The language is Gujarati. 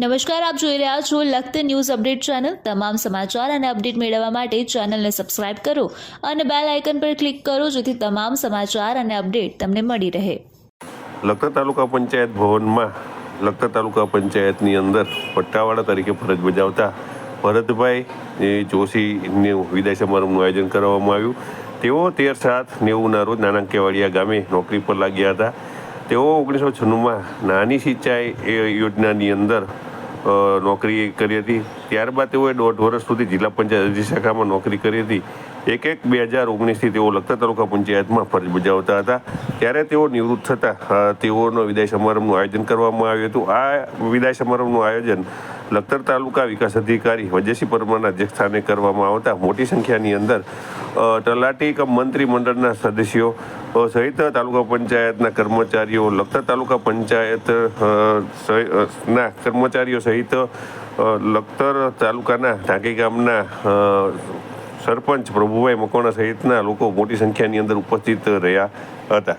નમસ્કાર, આપ જોઈ રહ્યા છો લખત ન્યૂઝ અપડેટ ચેનલ. તમામ સમાચાર અને અપડેટ મેળવવા માટે ચેનલને સબસ્ક્રાઇબ કરો અને બેલ આઇકન પર ક્લિક કરો જેથી તમામ સમાચાર અને અપડેટ તમને મળી રહે. લખત તાલુકા પંચાયત ભવનમાં લખત તાલુકા પંચાયતની અંદર પટ્ટાવાળા તરીકે ફરજ બજાવતા ભરતભાઈ જોશીને વિદાય સમારંભનું આયોજન કરવામાં આવ્યું. તેઓ તેર સાત નેવુંના રોજ નાના કેવાડિયા ગામે નોકરી પર લાગ્યા હતા. તેઓ ઓગણીસો છન્નુંમાં નાની સિંચાઈ એ યોજનાની અંદર નોકરી કરી હતી. ત્યારબાદ તેઓએ દોઢ વર્ષ સુધી જિલ્લા પંચાયત અરજી શાખામાં નોકરી કરી હતી. એક એક બે હજાર ઓગણીસથી તેઓ લખતર તાલુકા પંચાયતમાં ફરજ બજાવતા હતા. ત્યારે તેઓ નિવૃત્ત થતા તેઓનો વિદાય સમારંભનું આયોજન કરવામાં આવ્યું હતું. આ વિદાય સમારંભનું આયોજન લખતર તાલુકા વિકાસ અધિકારી વજયસિંહ પરમારના અધ્યક્ષ સ્થાને કરવામાં આવતા. મોટી સંખ્યાની અંદર તલાટી કમ મંત્રી મંડળના સદસ્યો સહિત તાલુકા પંચાયતના કર્મચારીઓ, લખતર તાલુકા પંચાયત ના કર્મચારીઓ સહિત લખતર તાલુકાના ઢાંકી ગામના સરપંચ પ્રભુભાઈ મકવાણા સહિતના લોકો મોટી સંખ્યાની અંદર ઉપસ્થિત રહ્યા હતા.